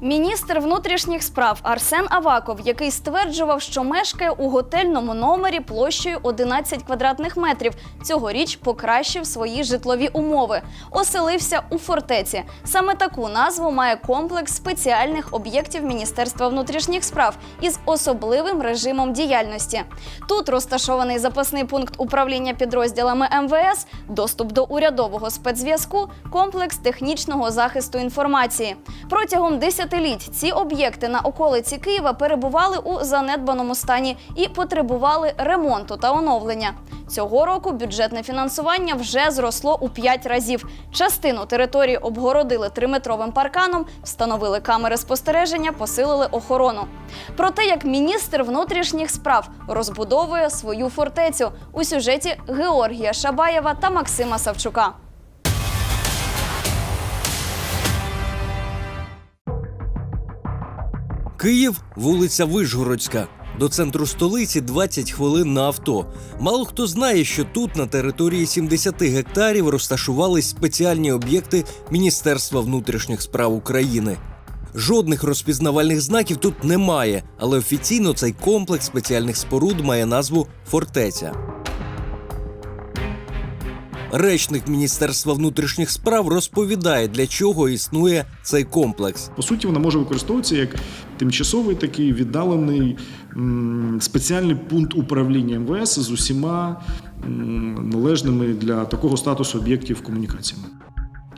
Міністр внутрішніх справ Арсен Аваков, який стверджував, що мешкає у готельному номері площею 11 квадратних метрів, цьогоріч покращив свої житлові умови. Оселився у фортеці. Саме таку назву має комплекс спеціальних об'єктів Міністерства внутрішніх справ із особливим режимом діяльності. Тут розташований запасний пункт управління підрозділами МВС, доступ до урядового спецзв'язку, комплекс технічного захисту інформації. Протягом десятиліть ці об'єкти на околиці Києва перебували у занедбаному стані і потребували ремонту та оновлення. Цього року бюджетне фінансування вже зросло у 5 разів. Частину території обгородили триметровим парканом, встановили камери спостереження, посилили охорону. Про те, як міністр внутрішніх справ розбудовує свою фортецю у сюжеті Георгія Шабаєва та Максима Савчука. Київ, вулиця Вишгородська. До центру столиці 20 хвилин на авто. Мало хто знає, що тут на території 70 гектарів розташувались спеціальні об'єкти Міністерства внутрішніх справ України. Жодних розпізнавальних знаків тут немає, але офіційно цей комплекс спеціальних споруд має назву Фортеця. Речник Міністерства внутрішніх справ розповідає, для чого існує цей комплекс. По суті, вона може використовуватися як тимчасовий такий віддалений спеціальний пункт управління МВС з усіма належними для такого статусу об'єктів комунікаціями.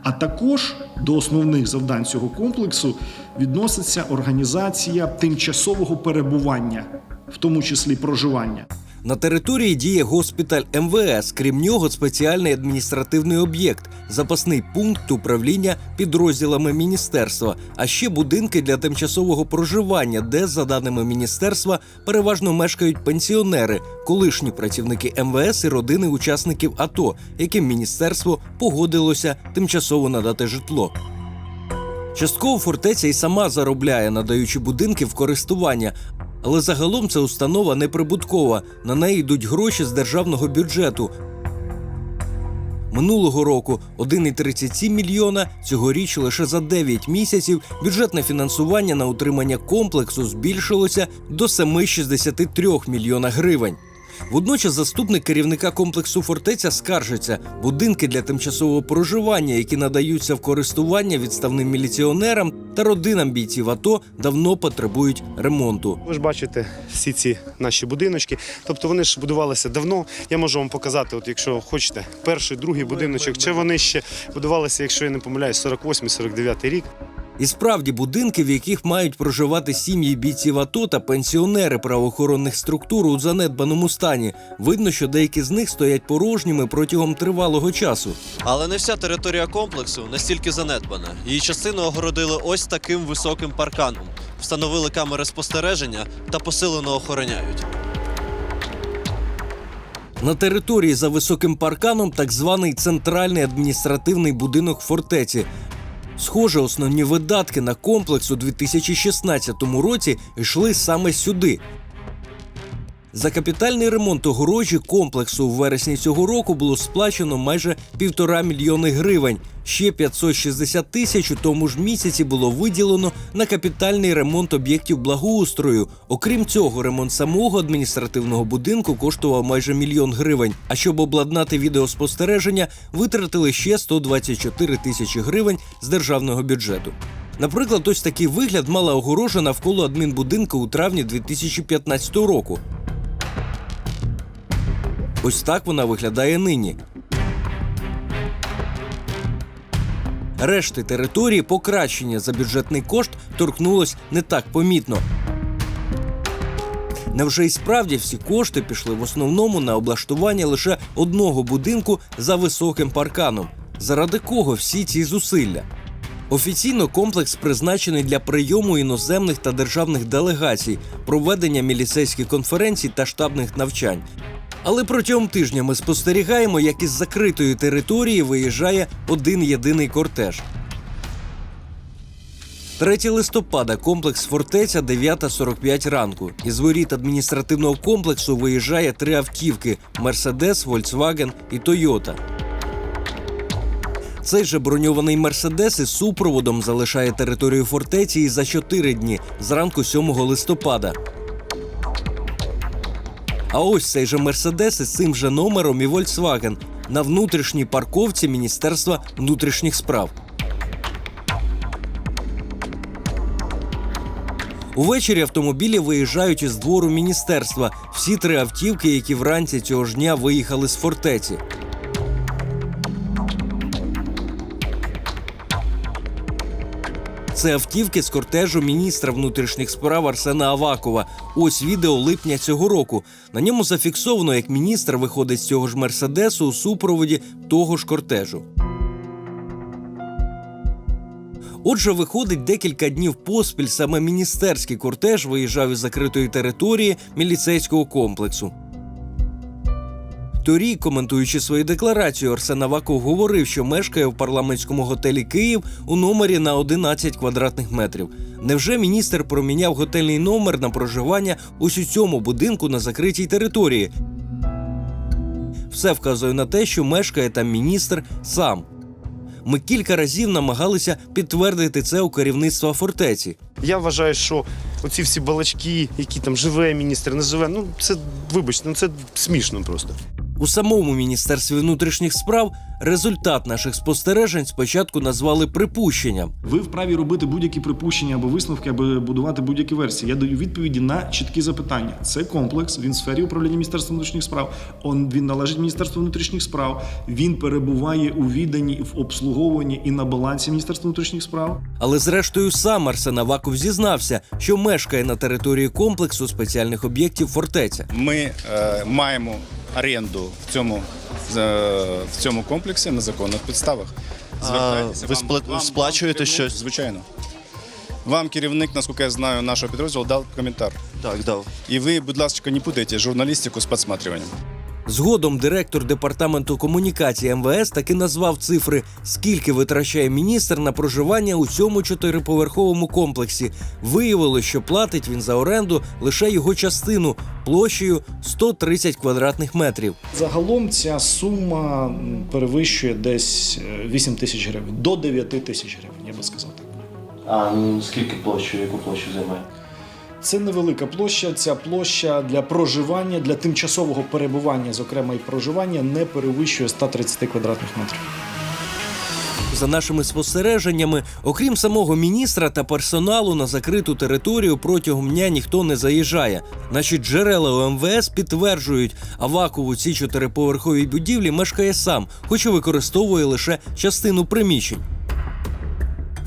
А також до основних завдань цього комплексу відноситься організація тимчасового перебування, в тому числі проживання. На території діє госпіталь МВС. Крім нього, спеціальний адміністративний об'єкт, запасний пункт управління підрозділами міністерства, а ще будинки для тимчасового проживання, де, за даними міністерства, переважно мешкають пенсіонери, колишні працівники МВС і родини учасників АТО, яким міністерство погодилося тимчасово надати житло. Частково фортеця і сама заробляє, надаючи будинки в користування. Але загалом це установа неприбуткова. На неї йдуть гроші з державного бюджету. Минулого року 1,37 мільйона, цьогоріч лише за 9 місяців бюджетне фінансування на утримання комплексу збільшилося до 7,63 мільйона гривень. Водночас заступник керівника комплексу фортеця скаржиться, будинки для тимчасового проживання, які надаються в користування відставним міліціонерам та родинам бійців АТО, давно потребують ремонту. Ви ж бачите всі ці наші будиночки. Тобто вони ж будувалися давно. Я можу вам показати, от якщо хочете, перший, другий будиночок. Чи вони ще будувалися, якщо я не помиляюсь, 48-49 рік. І справді будинки, в яких мають проживати сім'ї бійців АТО та пенсіонери правоохоронних структур у занедбаному стані. Видно, що деякі з них стоять порожніми протягом тривалого часу. Але не вся територія комплексу настільки занедбана. Її частину огородили ось таким високим парканом, встановили камери спостереження та посилено охороняють. На території за високим парканом так званий центральний адміністративний будинок фортеці. Схоже, основні видатки на комплекс у 2016 році йшли саме сюди. За капітальний ремонт огорожі комплексу у вересні цього року було сплачено майже півтора мільйони гривень. Ще 560 тисяч у тому ж місяці було виділено на капітальний ремонт об'єктів благоустрою. Окрім цього, ремонт самого адміністративного будинку коштував майже мільйон гривень. А щоб обладнати відеоспостереження, витратили ще 124 тисячі гривень з державного бюджету. Наприклад, ось такий вигляд мала огорожа навколо адмінбудинку у травні 2015 року. Ось так вона виглядає нині. Решти території покращення за бюджетний кошт торкнулось не так помітно. Невже й справді всі кошти пішли в основному на облаштування лише одного будинку за високим парканом? Заради кого всі ці зусилля? Офіційно комплекс призначений для прийому іноземних та державних делегацій, проведення міліцейських конференцій та штабних навчань. Але протягом тижня ми спостерігаємо, як із закритої території виїжджає один єдиний кортеж. 3 листопада комплекс фортеця 9.45 ранку. Із воріт адміністративного комплексу виїжджає три автівки: Мерседес, Volkswagen і Тойота. Цей же броньований мерседес із супроводом залишає територію фортеці і за 4 дні зранку 7 листопада. А ось цей же мерседес із цим же номером і Volkswagen на внутрішній парковці Міністерства внутрішніх справ. Увечері автомобілі виїжджають із двору міністерства. Всі три автівки, які вранці цього ж дня виїхали з фортеці. Це автівки з кортежу міністра внутрішніх справ Арсена Авакова. Ось відео липня цього року. На ньому зафіксовано, як міністр виходить з цього ж мерседесу у супроводі того ж кортежу. Отже, виходить, декілька днів поспіль саме міністерський кортеж виїжджав із закритої території міліцейського комплексу. Торік, коментуючи свою декларацію, Арсен Аваков говорив, що мешкає в парламентському готелі Київ у номері на 11 квадратних метрів. Невже міністр проміняв готельний номер на проживання ось у цьому будинку на закритій території? Все вказує на те, що мешкає там міністр сам. Ми кілька разів намагалися підтвердити це у керівництва фортеці. Я вважаю, що оці всі балачки, які там живе міністр, не живе, ну це вибачте, ну це смішно просто. У самому міністерстві внутрішніх справ результат наших спостережень спочатку назвали припущенням. Ви вправі робити будь-які припущення або висновки, аби будувати будь-які версії. Я даю відповіді на чіткі запитання. Це комплекс. Він в сфері управління Міністерства внутрішніх справ. Он він належить Міністерству внутрішніх справ. Він перебуває у відданні в обслуговуванні і на балансі Міністерства внутрішніх справ. Але зрештою сам Арсен Аваков зізнався, що мешкає на території комплексу спеціальних об'єктів фортеця. Ми е, маємо оренду в цьому, в цьому комплексі на законних підставах. Звертайтеся. ви Вам- вам- сплачуєте вам щось? Звичайно. Вам керівник, наскільки я знаю, нашого підрозділу дав коментар. Так, дав. І ви, будь ласка, не путайте журналістику з підсматриванням. Згодом директор департаменту комунікації МВС таки назвав цифри, скільки витрачає міністр на проживання у цьому чотириповерховому комплексі. Виявилось, що платить він за оренду лише його частину площею 130 квадратних метрів. Загалом ця сума перевищує десь е, 8 тисяч гривень до 9 тисяч гривень, я би сказав так. А ну скільки площу, яку площу займає? Це невелика площа. Ця площа для проживання, для тимчасового перебування, зокрема і проживання, не перевищує 130 квадратних метрів. За нашими спостереженнями, окрім самого міністра та персоналу, на закриту територію протягом дня ніхто не заїжджає. Наші джерела у МВС підтверджують, Аваков у цій чотириповерховій будівлі мешкає сам, хоч і використовує лише частину приміщень.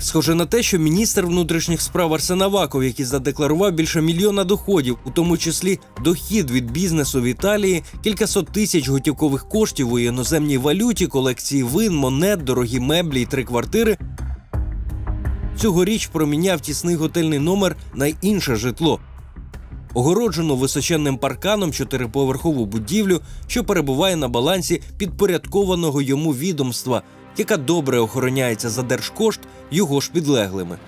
Схоже на те, що міністр внутрішніх справ Арсен Аваков, який задекларував більше мільйона доходів, у тому числі дохід від бізнесу в Італії, кількасот тисяч готівкових коштів у іноземній валюті, колекції вин, монет, дорогі меблі і три квартири. Цьогоріч проміняв тісний готельний номер на інше житло. Огороджену височенним парканом чотириповерхову будівлю, що перебуває на балансі підпорядкованого йому відомства, яка добре охороняється за держкошт його ж підлеглими.